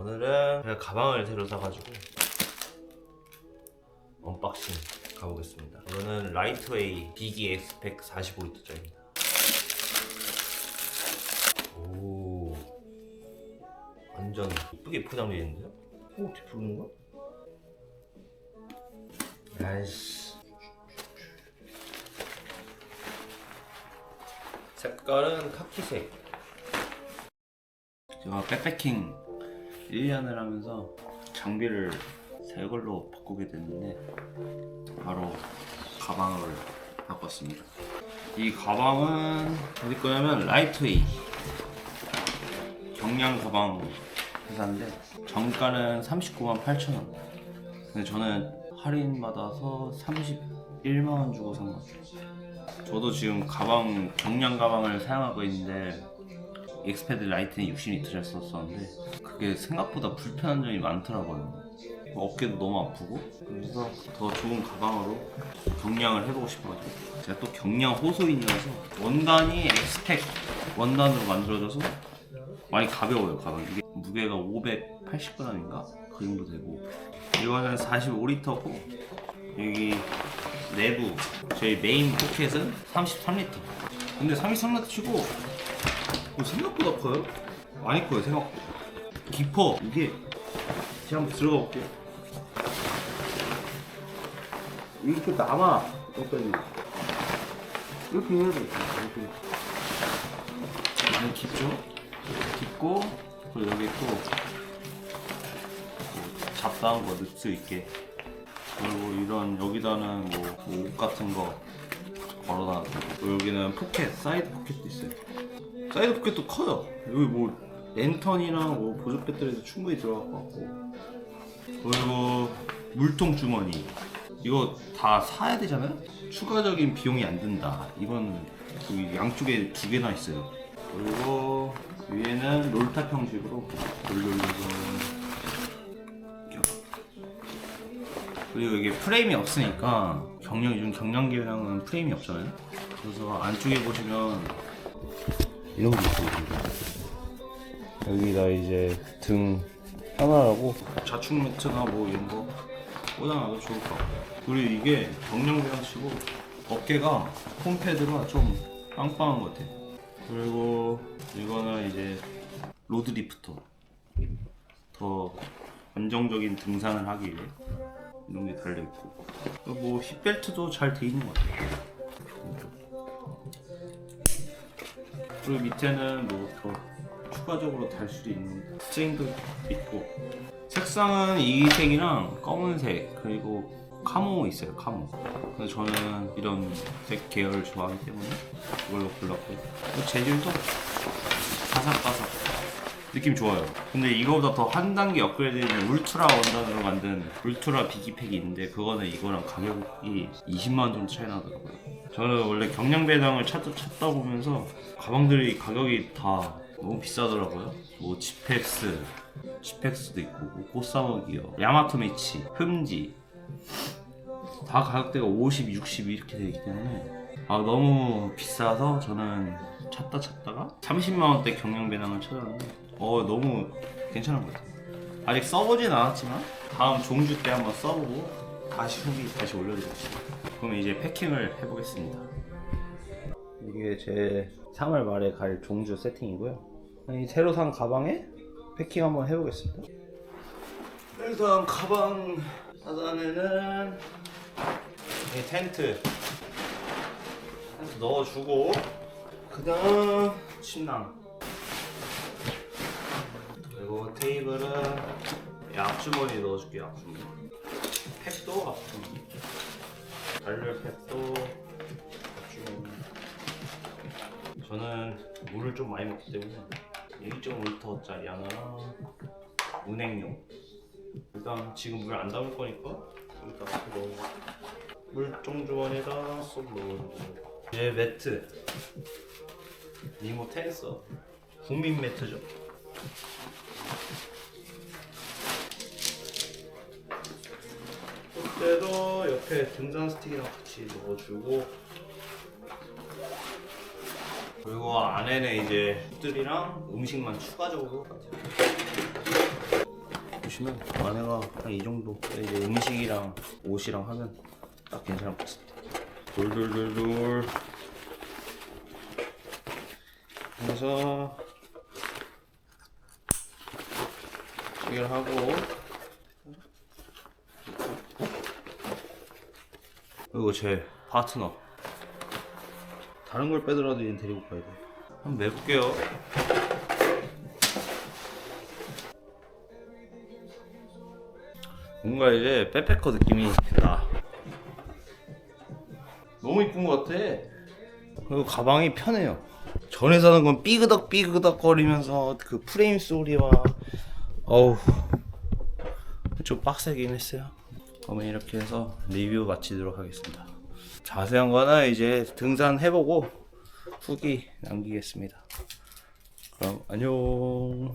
오늘은 제가 가방을 새로 사가지고 언박싱 가보겠습니다. 이거는 라이트웨이 비기 엑스팩 45리터짜리입니다. 오, 완전 예쁘게 포장되어 있는데요? 오, 어떻게 부르는 거야? 아이씨. 색깔은 카키색. 제가 백패킹 1년을 하면서 장비를 새 걸로 바꾸게 됐는데 바로 가방을 바꿨습니다. 이 가방은 어디 거냐면 라이트웨이 경량 가방 회사인데 정가는 39만 8천 원. 근데 저는 할인 받아서 31만 원 주고 산 것 같아요. 저도 지금 가방 경량 가방을 사용하고 있는데 엑스패드 라이트는 60리터를 썼었는데 그게 생각보다 불편한 점이 많더라고요. 어깨도 너무 아프고 그래서 더 좋은 가방으로 경량을 해보고 싶어가지고 제가 또 경량 호소인이라서 원단이 엑스팩 원단으로 만들어져서 많이 가벼워요 가방. 이게 무게가 580g인가? 그 정도 되고. 이거는 45리터고 여기 내부 저희 메인 포켓은 33리터. 근데 33리터 치고 어, 생각보다 커요? 많이 커요 생각보다 깊어 이게. 제가 한번 들어가 볼게요. 이렇게 남아 여기까지. 이렇게 해야 돼 이렇게. 많이 깊죠? 깊고 그리고 여기 또 잡다한 거 넣을 수 있게. 그리고 이런 여기다는 뭐 옷 같은 거 걸어놔 여기는 포켓 사이드 포켓도 있어요 사이드 포켓도 커요. 여기 뭐 랜턴이랑 뭐 보조 배터리도 충분히 들어갈 것 같고 그리고 물통 주머니 이거 다 사야 되잖아요. 추가적인 비용이 안 든다. 이건 여기 양쪽에 두 개나 있어요. 그리고 위에는 롤탑 형식으로 돌돌돌돌 그리고 이게 프레임이 없으니까 경량 요즘 경량기량은 프레임이 없잖아요. 그래서 안쪽에 보시면 이런 게 있습니다. 여기다 이제 등 하나라고 좌측 매트나 뭐 이런 거 꽂아놔도 좋을 것 같고 그리고 이게 경량배랑 치고 어깨가 폼패드가 좀 빵빵한 것 같아 그리고 이거는 이제 로드 리프터 더 안정적인 등산을 하기 위해 이런 게 달려있고. 뭐 힙벨트도 잘 돼 있는 것 같아요. 그리고 밑에는 뭐 더 추가적으로 달 수도 있는 스트링도 있고. 색상은 이 색이랑 검은색 그리고 카모 있어요 카모. 근데 저는 이런 색 계열을 좋아하기 때문에 이걸로 골랐고요. 또 재질도 바삭바삭 느낌 좋아요. 근데 이거보다 더 한 단계 업그레이드된 울트라 원단으로 만든 울트라 비기팩이 있는데 그거는 이거랑 가격이 20만 원 정도 차이 나더라고요. 저는 원래 경량 배당을 찾다, 찾다 보면서 가방들이 가격이 다 너무 비싸더라고요. 뭐 지펙스 지펙스도 있고 뭐 꽃사먹이요 야마토 미치 흠지. 다 가격대가 50, 60 이렇게 되기 때문에 아 너무 비싸서 저는 찾다 찾다가 30만 원대 경량 배낭을 찾았는데 어 너무 괜찮은 것 같아요. 아직 써보진 않았지만 다음 종주 때 한번 써보고 다시 후기 다시 올려드리겠습니다. 그럼 이제 패킹을 해보겠습니다. 이게 제 3월 말에 갈 종주 세팅이고요. 이 새로 산 가방에 패킹 한번 해보겠습니다. 일단 가방 하단에는 이 텐트 텐트 넣어주고 그다음 침낭 그리고 테 이블은 이 앞주머니 넣어줄게요 앞주머니. 팩도 앞주머니. 달걀 팩도 앞주머니. 저는 물을 좀 많이 먹기 때문에 1.5리터짜리 하나랑 운행용. 일단 지금 물 안 담을 거니까 쏙 넣어. 물종 주머니에다 쏙 넣어주고. 이제 매트. 니모 텐서 국민 매트죠 때도 옆에 등산 스틱이랑 같이 넣어주고. 그리고 안에는 이제 옷들이랑 음식만 추가적으로 보시면 안에가 한 이 정도. 이제 음식이랑 옷이랑 하면 딱 괜찮을 것 같습니다. 돌돌돌돌. 그래서 해결하고 그리고 제 파트너. 다른 걸 빼더라도 얘는 데리고 가야 돼. 한번 매볼게요. 뭔가 이제 백패커 느낌이 나 너무 이쁜 것 같아. 그리고 가방이 편해요. 전에 사는 건 삐그덕 삐그덕 거리면서 그 프레임 소리와 어우 좀 빡세긴 했어요 그러면 이렇게 해서 리뷰 마치도록 하겠습니다. 자세한 거는 이제 등산해보고 후기 남기겠습니다. 그럼 안녕